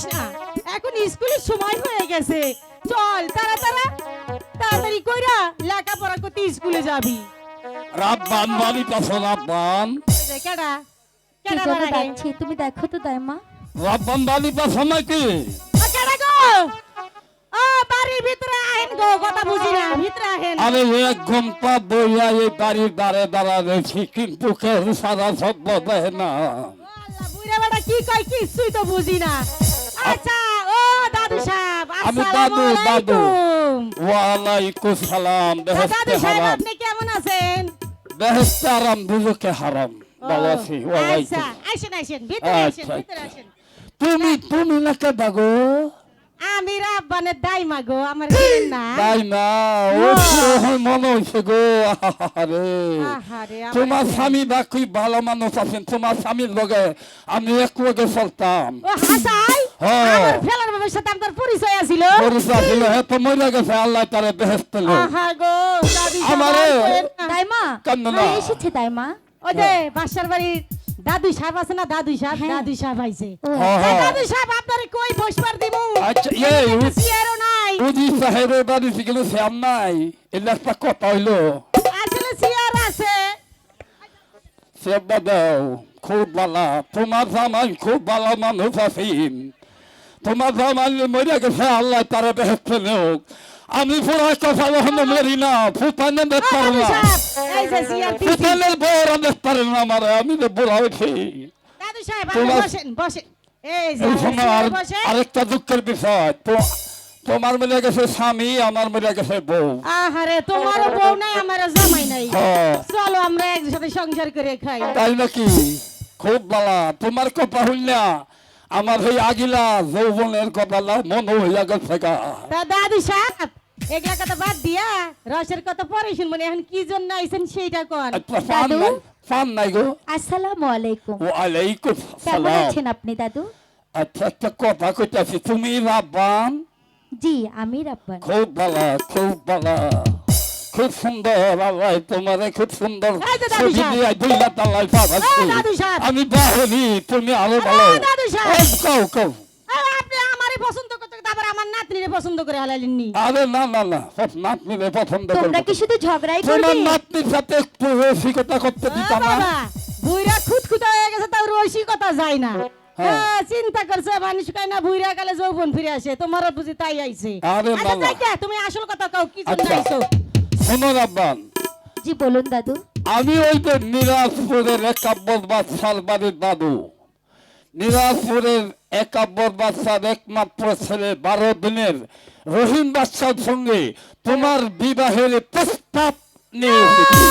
বুঝিস না। এখন স্কুলের সময় হয়ে গেছে। চল তারা তারা তাড়াতাড়ি কইরা লেখাপড়া করতে স্কুলে যাবি। রাব্বান বাড়ি পাশে রাব্বান। কেডা? কেডা ডাকছে তুমি দেখো তো দাইমা। রাব্বান বাড়ি পাশে নাকি? ও কেডা গো? ও বাড়ির ভিতরে আহেন গো কথা বুঝি না ভিতরে আহেন। আরে এক ঘণ্টা বইয়া এই বাড়ির দ্বারে দাঁড়া রয়েছি কিন্তু কেউ সারা সভ্য দেয় না। আল্লাহ, বেটা কি কয় কিছুই তো বুঝি না। আচ্ছা আমি দাদু, দাদু। ওয়ালাইকুম সালাম বেহেস্তে হারাম। আপনি কেমন আছেন? বেহেস্তে হারাম দুজকে হারাম। ভালো আছি আচ্ছা ওয়ালাইকুম আসেন আসেন ভিতরে আসেন আচ্ছা, ভিতরে আসেন। তুমি তুমি না কে বাগো? আমি রাব্বানের দাইমা গো আমার না না ও! মনে হয়েছে গো? আহারে, তোমার। স্বামী বা খুব ভালো মানুষ আছেন তোমার স্বামীর লগে আমি এক লগে চলতাম। ও হাসাই। আমার ফেলার বাবার সাথে আপনার পরিচয় আছিল? পরিচয় ছিল হে তো মরে গেছে আল্লাহ তারে বেহেস্তে লো আহা গো দাদি আমারে। হ্যাঁ, এসেছে ওই যে বাসার বাড়ির দাদু সাহেব আছে না দাদু সাহেব? হ্যাঁ। দাদু সাহেব আইছে। হ্যাঁ, হ্যাঁ। দাদু সাহেব আপনারে কই বসবার দিব আচ্ছা, একটা নাই। উদি সাহেবের বাড়ি থেকে শ্যাম নাই। এলে একটা কথা হইল। আসলে চেয়ার আছে। দাও খুব ভালা। তোমার জামাই খুব ভালো মানুষ আছেন। তোমার জামাই মরে গেছে আল্লাহ তারে বেহেস্তে লোক আমি পুরা কথা হলো মরি না ফুটানে ও, না। বউরা আমার আমি তো বুড়া হয়েছি। আমার আরেকটা দুঃখের বিষয় তোমার মিলে গেছে স্বামী আমার মিলে গেছে বউ। আহারে তোমারও বউ নাই আমারও জামাই নাই। চলো আমরা একসাথে সংসার করে খাই। তাই নাকি? খুব বালা তোমার কথা হইলা। আমার সেই আগিলা যৌবনের কপালা মন হইয়া গেছে তা দাদু সাহেব এগুলা কথা বাদ দিয়া রসের কথা পরে শুনব। এখন কি জন্য আইছেন সেইটা কর আচ্ছা দাদু? নাই ফান নাই গো। আসসালামু আলাইকুম। ও আলাইকুম কেমন সালাম। আছেন আপনি দাদু? আচ্ছা একটা কথা কইতাছি তুমি রাব্বান? জি আমি রাব্বান। খুব ভালা খুব ভালা। খুব সুন্দর আল্লাহ তোমারে খুব সুন্দর ছবি দিয়ে দুইলা পাঠাচ্ছি। আমি বাহনি তুমি আরও ভালো। ও দাদু সাহেব। এই, কও কও। আরে আপনি আমারে পছন্দ করতে তারপর আমার নাতনিরে পছন্দ করে হালালেন আরে না না না সব নাতনিরে পছন্দ তোমরা কি শুধু ঝগড়াই তোমার নাতনির সাথে একটু রসিকতা করতে দিতাম না? বুইরা খুঁতখুঁতা হয়ে গেছে তাও রসিকতা যায় না। হ্যাঁ। হ্যাঁ, চিন্তা করছে মানুষ কয় না বুইরা কালে যৌবন ফিরে আসে তোমারও বুঝি তাই আইছে। আচ্ছা তুমি আসল কথা কও কি জন্য আইছো? শোনো রাব্বান জি বলুন দাদু। আমি ওই যে নিরাজপুরের একাব্বর বাদশার বাড়ির দাদু। নিরাজপুরের একাব্বর বাদশার একমাত্র ছেলে বারো দিনের রহিম বাদশার সঙ্গে তোমার বিবাহের প্রস্তাব নিয়ে এসেছি।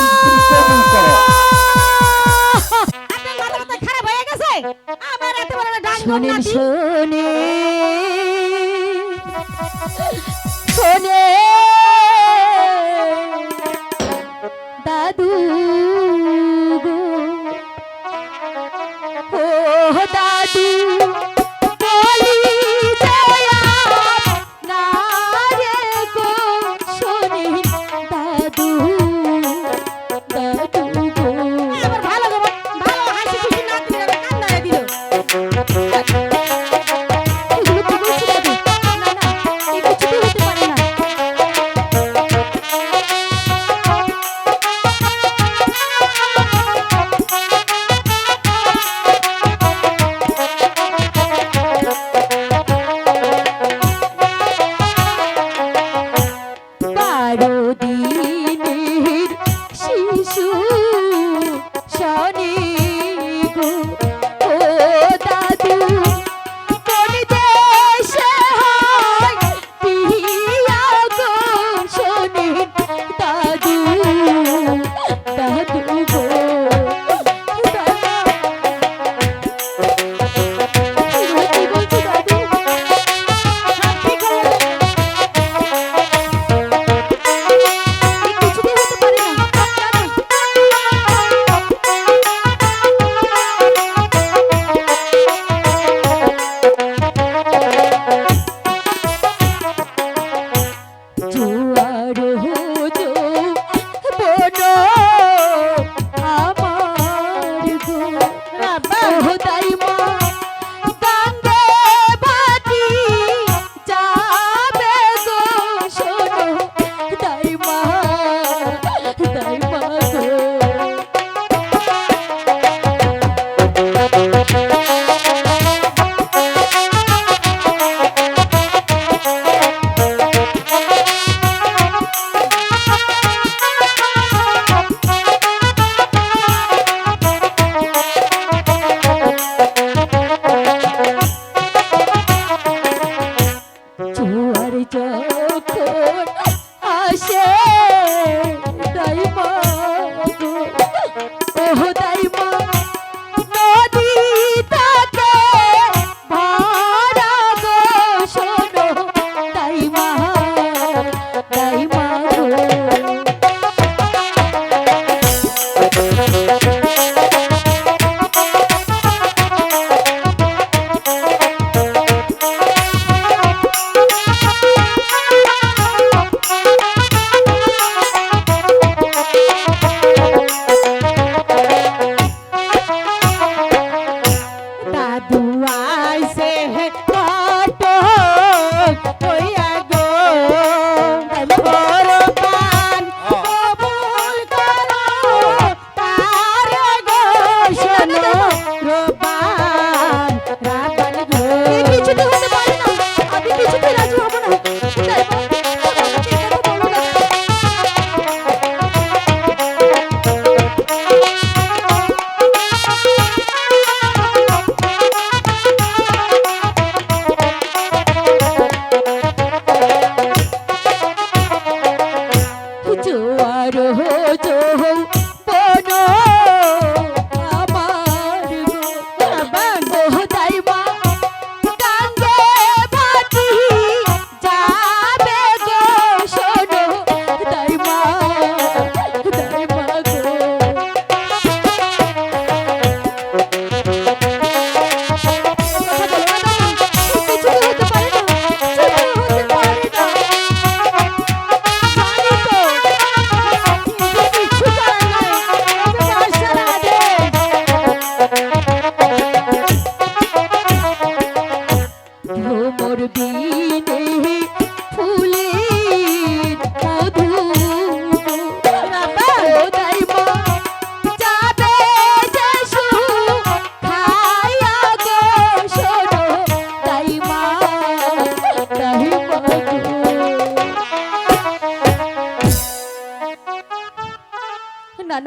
তো বন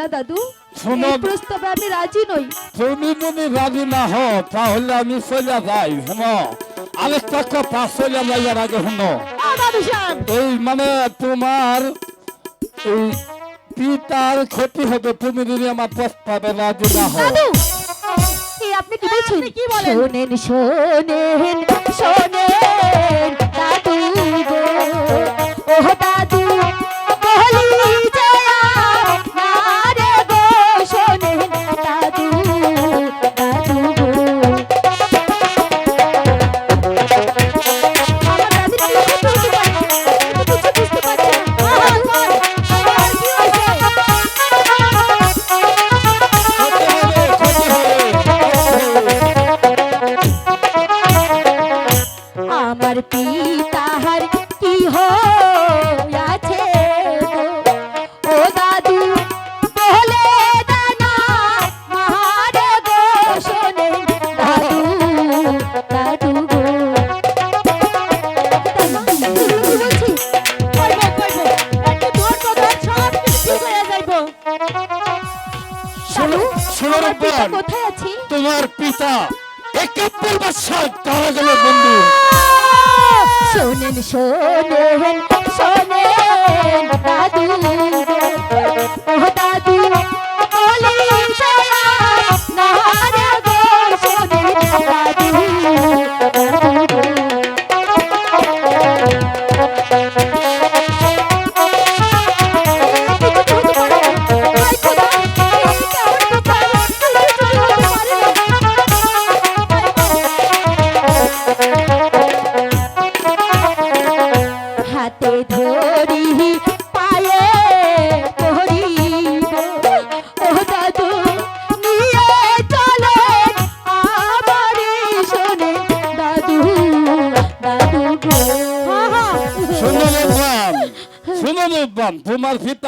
না দাদু? এই প্রস্তাবে আমি রাজি নই। তুমি যদি রাজি না হও তাহলে আমি চলে যাই শুনো। আরেকটা কথা চলে যাই আর আগে শুনো। এই মানে তোমার এই পিতার ক্ষতি হবে তুমি যদি আমার প্রস্তাবে রাজি না হও। আপনি কি বলছেন? শোনেন শোনেন শোনেন দাদু গো। ও দাদু শোনেন শোনেন দাদু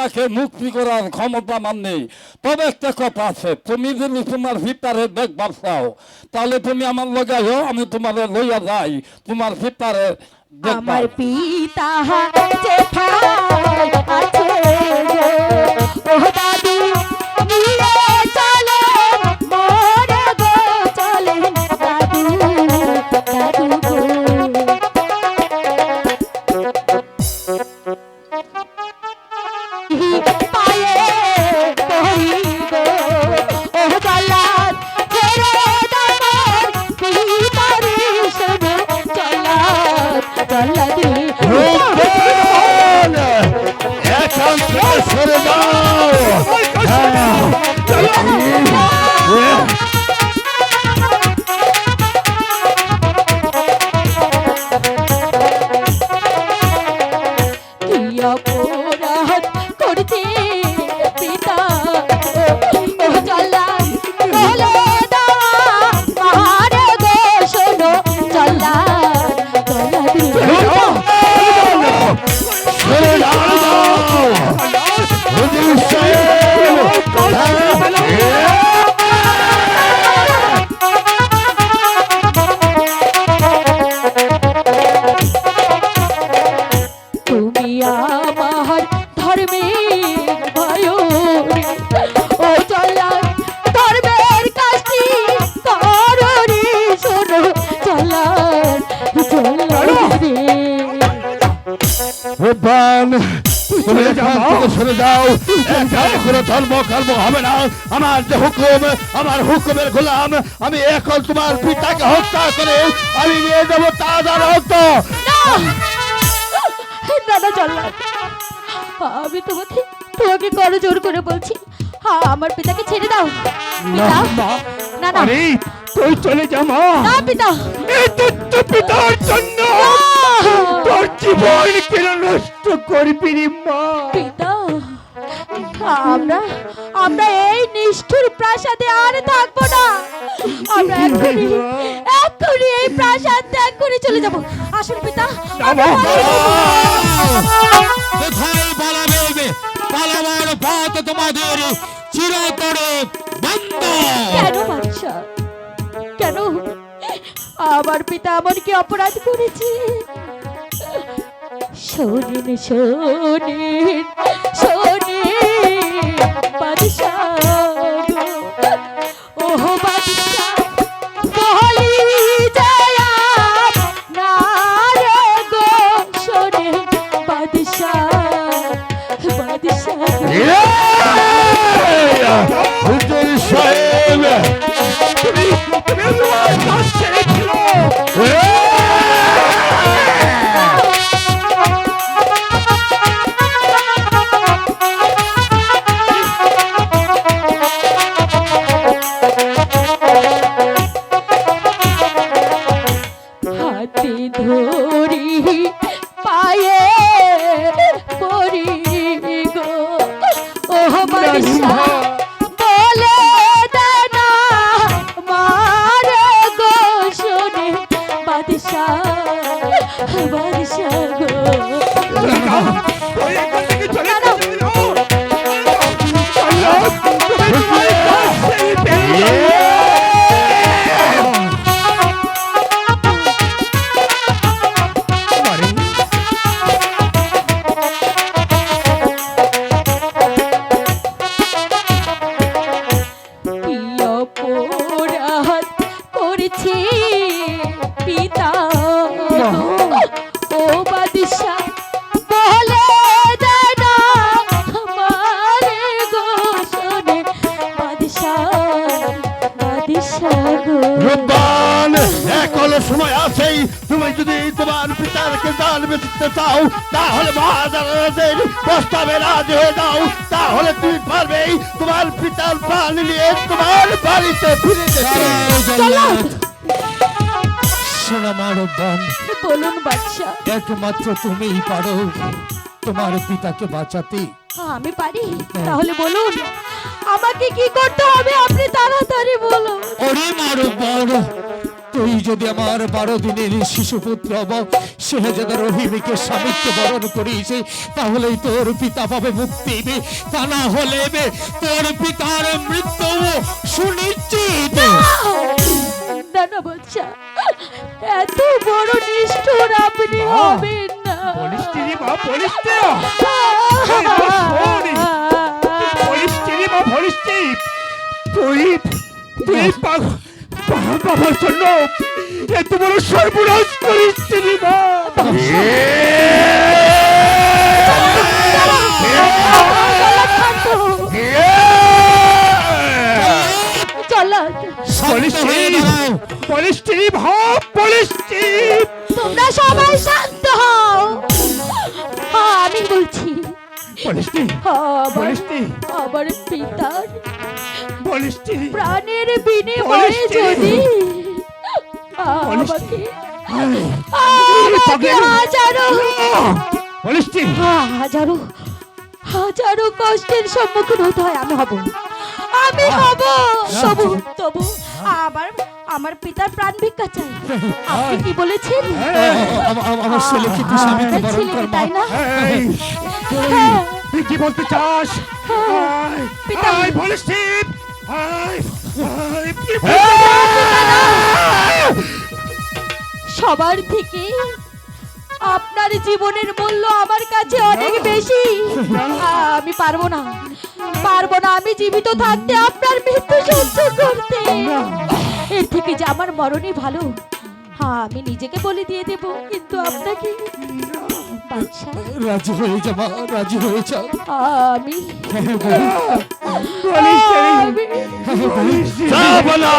তাকে মুক্তি করার ক্ষমতা মান নেই তবে একটা কথা আছে, তুমি যদি তোমার ভিতরে দেখবার চাও, তাহলে তুমি আমার লগাইও আমি তোমার লইয়া যাই, তোমার ভিতরে আমার পিতা আছে। থেকে সরে কোনো ধর্ম কর্ম হবে না। আমার যে হুকুম আমার হুকুমের গোলাম আমি এখন তোমার পিতাকে হত্যা করে আমি নিয়ে যাব তাজা রক্ত। দাদা আমি তোমাকে তোমাকে করো জোর করে বলছি। হ্যাঁ আমার পিতাকে ছেড়ে দাও। পিতা? না না। তুই চলে যা মা। না পিতা। এই তুচ্ছ পিতার জন্য তোর জীবন কেন নষ্ট করবি রে মা? পিতা আমরা আমরা এই নিষ্ঠুর প্রাসাদে আর থাকব না। আমরা এক্ষুনি এক্ষুনি এই প্রাসাদ ত্যাগ করে চলে যাব। আসুন পিতা। কোথায় পালাবে পালাবার পথ তোমাদের চিরতরে বন্ধ। কেন বাদশা কেন? আমার পিতা আমার কি অপরাধ করেছে। শোনেন শোনেন শোনেন অপরাধ করেছে পিতা। ও বাদশা দিতে চাও তাহলে মহারাজের প্রস্তাবে রাজি হয়ে যাও। তাহলে তুমি পারবেই তোমার পিতার প্রাণ নিয়ে তোমার বাড়িতে ফিরে বলুন বাদশা একমাত্র তুমিই পারো তোমার পিতাকে বাঁচাতে। আমি পারি। তাহলে বলুন আমাকে কি করতে হবে? আপনি তাড়াতাড়ি বলুন। ওরে মানববান তুই যদি আমার বারো দিনের শিশুপুত্র শেহজাদা রহিমকে স্বামীত্ব বরণ করিস তাহলেই তোর পিতা পাবে মুক্তি তা না হলে তোর পিতার মৃত্যু সুনিশ্চিত। এত বড় নিষ্ঠুর আপনি হবেন না। মা মা তুই তুই পাগ- পাহাড় বাবার জন্য এত বড় সর্বনাশ করিস মা। হয়ে তোমরা সবাই শান্ত হও। হ্যাঁ, আমি বলছি। আমার পিতার বলিস প্রাণের বিনিময়ে যদি আমাকে আমাকে হাজারো বলিস হাজারো হাজারো কষ্টের সম্মুখীন হতে হয় আমি হব। আমি হব তবু তবু আবার আমার পিতার প্রাণ ভিক্ষা চাই। আপনি কি বলেছেন? আম- আম- আমার ছেলে কিন্তু স্বামীকে বরণ কর তাই না? তুই হ্যাঁ। কি বলতে চাস? আয়, পিতা। বলিস সবার থেকে আপনার জীবনের মূল্য আমার কাছে অনেক বেশি। আমি পারব না। পারব না আমি জীবিত থাকতে আপনার মৃত্যু সহ্য করতে। এর থেকে যে আমার মরণই ভালো হ্যাঁ আমি নিজেকে বলে দিয়ে দেব কিন্তু আপনাকে রাজি হয়ে যা মা রাজি হয়ে যা। আমি বলিস আমি যাব না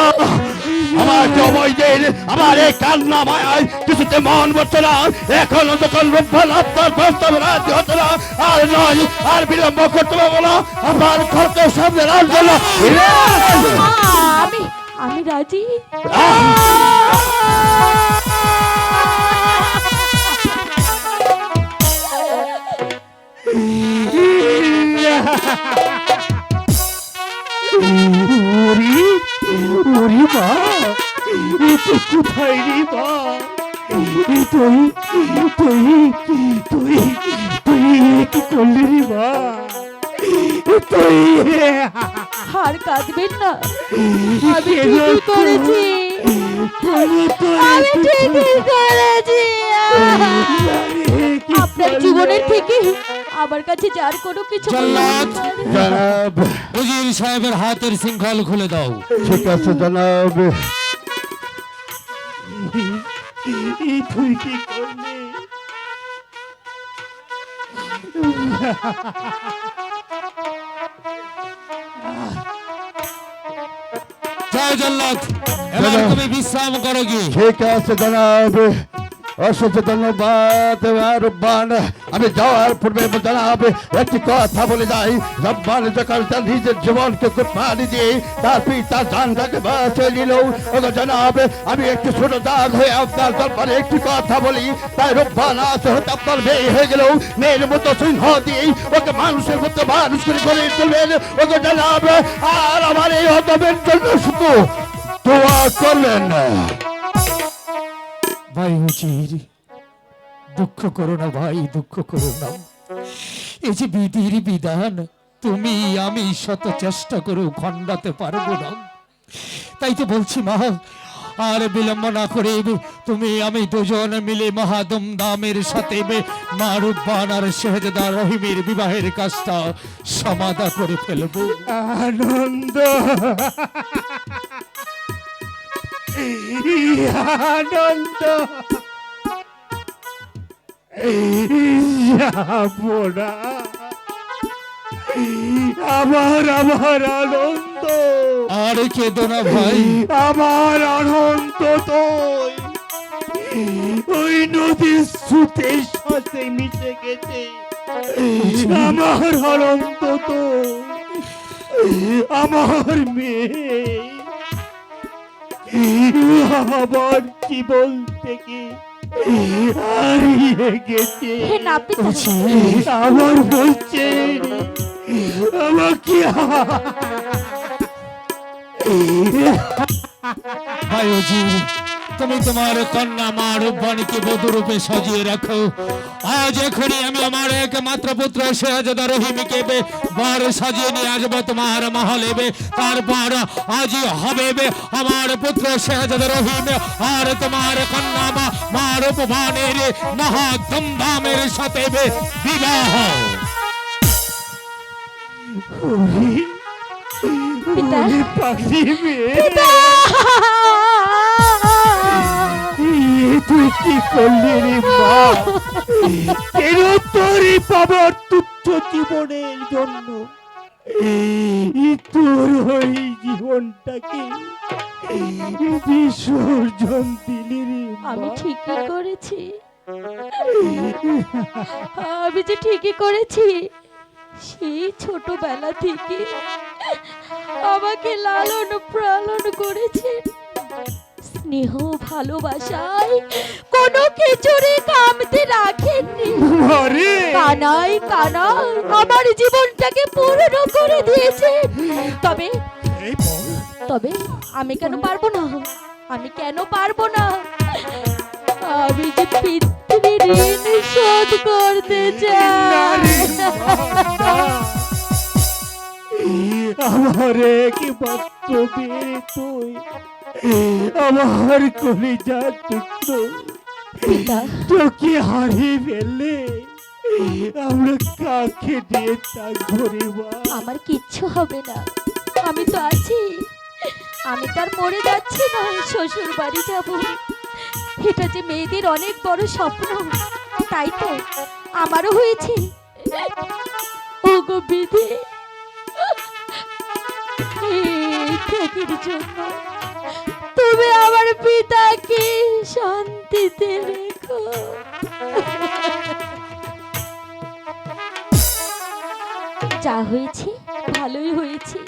আমার এই কান্না মায়ায় কিছুতে মন বসছে না। এখনও যখন রূপভান আপনার প্রস্তাব রাজি হচ্ছে না। আর নয় আর বিলম্ব করতে পারব না। আমার খরচের সামনে রাখব না। আমি আমি রাজি। ওরি ওরি মা এ তো কোথায় রে মা? তুই তুই তুই তুই কি করলি রে মা। তুই আর কাঁদবেন না। আমি ঠিকই করেছি। আমি ঠিকই করেছি। আপনার জীবনের থেকে আমার কাছে যার কোনো কিছু জল্লাদ। জনাব উজির সাহেবের হাতের শৃঙ্খল খুলে দাও। ঠিক আছে জনাব। তুই কি করলি? জয় জল্লাদ এবার তুমি বিশ্রাম করো কি ঠিক আছে জনাব। আমি যাওয়ার পূর্বে জনাব, একটি কথা বলে যাই। রব্বান যখন তার নিজের জীবনকে কুরবানি দিয়ে তার পিতা জানটাকে বাঁচিয়ে নিল। ওগো আমি একটু ছোট দাগ হয়ে আপনার দরবারে একটি কথা বলি। তাই রব্বান আছে হতে আপনার মেয়ে হয়ে গেল। মেয়ের মতো সিংহ দিয়ে ওকে মানুষের মতো মানুষ করে গড়ে তুলবেন। ওগো জনাব, আর আমার এই অদমের জন্য শুধু দোয়া করলেন। না ভাই হুজির দুঃখ করো না ভাই, দুঃখ করো না। এই যে বিধির বিধান, তুমি আমি শত চেষ্টা করেও খণ্ডাতে পারব না। তাই তো বলছি মা, আর বিলম্ব না করে তুমি আমি দুজন মিলে মহাদম দামের সাথে মারুব্বান আর শেহজাদা রহিমের বিবাহের কাজটা সমাধা করে ফেলব। আনন্দ। আনন্দ। আমার আমার আনন্দ। আর কেদো না ভাই। আমার আনন্দ তো ওই নদীর স্রোতের সাথে মিশে গেছে। আমার আনন্দ তো আমার মেয়ে। আমার জীবন থেকে হারিয়ে গেছে। আমার বলছে আমাকে ভাই তুমি তোমার কন্যা মা রূপবাণীকে বধুরূপে সাজিয়ে রাখো। আজ এখনই আমি আমার একমাত্র পুত্র শেহজাদা রহিমকে বে বার সাজিয়ে নিয়ে আসব তোমার মহলে বে তারপর আজই হবে বে আমার পুত্র শেহজাদা রহিম আর তোমার কন্যা মা মা রূপবাণীর মহা ধুমধামের সাথে বে বিবাহ। পিতা। পাখি মেয়ে। পিতা! এ তুই কি করলি রে মা? কেন তোরই পাবার তুচ্ছ জীবনের জন্য? তোর ওই জীবনটাকে বিসর্জন দিলি রে আমি ঠিকই করেছি। আমি যে ঠিকই করেছি সেই ছোটবেলা থেকে আমাকে লালন পালন করেছেন স্নেহ ভালোবাসায় কোনো কিছুরে কামতে রাখেননি। কানাই কানা আমার জীবনটাকে পূর্ণ করে দিয়েছে। তবে তবে আমি কেন পারব না? আমি কেন পারব না? আমি যে পৃথিবীর ঋণ শোধ করতে চাই। আমার একমাত্র মেয়ে তুই। আমার কলিজা টুকরো তোকে হারিয়ে ফেললে আমরা কাকে দিয়ে থাকব রে আমার কিচ্ছু হবে না। আমি তো আছি। আমি তার মরে যাচ্ছি না শ্বশুর বাড়ি যাব। এটা যে মেয়েদের অনেক বড় স্বপ্ন তাই তো আমারও হয়েছে। ওগো বিধি জন্য করবে আমার পিতাকে শান্তিতে রেখো। যা হয়েছে ভালোই হয়েছে।